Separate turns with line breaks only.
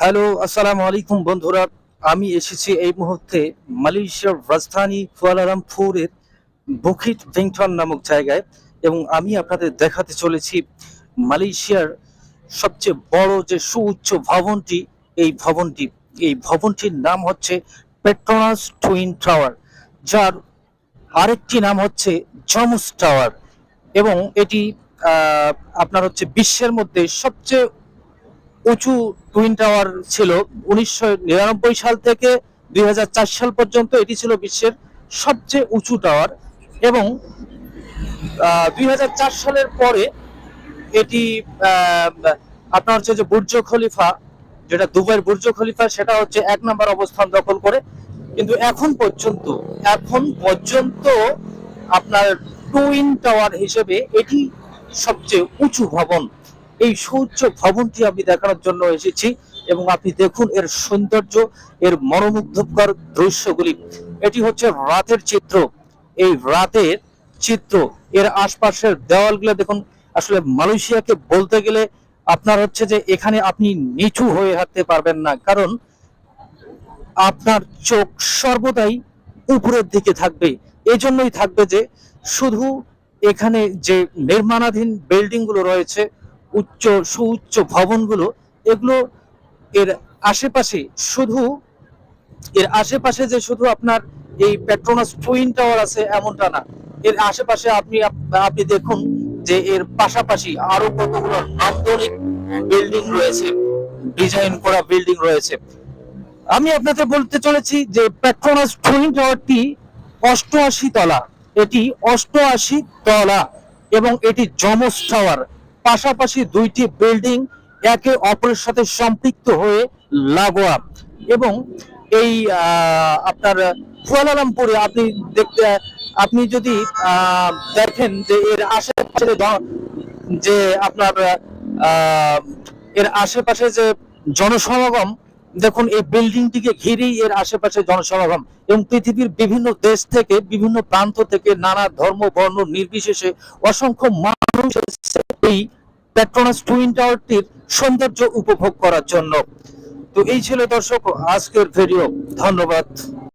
Hello আসসালামু আলাইকুম বন্ধুরা। আমি এসেছি এই মুহূর্তে মালয়েশিয়ার রাজধানী কুয়ালালামপুরের বুকিট ভিংটন নামক জায়গায় এবং আমি আপনাদের দেখাতে চলেছি মালয়েশিয়ার সবচেয়ে বড় যে সুউচ্চ ভবনটি, এই ভবনটি। এই ভবনটির নাম হচ্ছে পেট্রোনাস টুইন টাওয়ার, যার আরেকটি নাম হচ্ছে জমুস টাওয়ার এবং এটি আপনার হচ্ছে বিশ্বের মধ্যে সবচেয়ে উঁচু টুইন টাওয়ার ছিল। উনিশশো নিরানব্বই সাল থেকে দুই হাজার চার সাল পর্যন্ত এটি ছিল বিশ্বের সবচেয়ে উঁচু টাওয়ার এবং দুই হাজার চার সালের পরে এটি আপনার হচ্ছে যে বুর্জ খলিফা, যেটা দুবাইয়ের বুর্জ খলিফা, সেটা হচ্ছে এক নম্বর অবস্থান দখল করে। কিন্তু এখন পর্যন্ত এখন পর্যন্ত আপনার টুইন টাওয়ার হিসেবে এটি সবচেয়ে উঁচু ভবন। এই সুউচ্চ ভবনটি আমি দেখানোর জন্য এসেছি এবং আপনি দেখুন এর সৌন্দর্য, এর মনোমুগ্ধকর দৃশ্যগুলি। এটি হচ্ছে রাতের চিত্র। এই রাতের চিত্র, এর আশপাশের দেওয়ালগুলো দেখুন। আসলে মালয়েশিয়াকে বলতে গেলে আপনার হচ্ছে যে এখানে আপনি নিচু হয়ে হাঁটতে পারবেন না, কারণ আপনার চোখ সর্বদাই উপরের দিকে থাকবে। এই জন্যই থাকবে যে শুধু এখানে যে নির্মাণাধীন বিল্ডিংগুলো রয়েছে উচ্চ, সুউচ্চ ভবনগুলো, এগুলো এর আশেপাশে শুধু, এর আশেপাশে যে শুধু আপনার এই পেট্রোনাস টুইন টাওয়ার আছে এমনটা না। এর আশেপাশে আপনি আপনি দেখুন যে এর পাশাপাশি আরও কতগুলো নান্দনিক বিল্ডিং রয়েছে ডিজাইন করা বিল্ডিং রয়েছে। আমি আপনাদের বলতে চলেছি যে পেট্রোনাস টুইন টাওয়ারটি অষ্টআশি তলা। এটি অষ্টআশি তলা এবং এটি জমস টাওয়ার। পাশাপাশি দুইটি বিল্ডিং একে অপরের সাথে সম্পৃক্ত হয়ে লাগোয়া। এবং এই আপনার কুয়ালালামপুরে আপনি দেখতে, আপনি যদি দেখেন যে এর আশেপাশে যে আপনার এর আশেপাশে যে জনসমাগম দেখুন, এই বিল্ডিংটিকে ঘিরেই এর আশেপাশে জনসমাগম এবং পৃথিবীর বিভিন্ন দেশ থেকে, বিভিন্ন প্রান্ত থেকে নানা ধর্ম, বর্ণ, নির্বিশেষে অসংখ্য মানুষ এই পেট্রোনাস টুইন টাওয়ারটির সৌন্দর্য উপভোগ করার জন্য। তো এই ছিল দর্শক, আজকের ভিডিও ধন্যবাদ।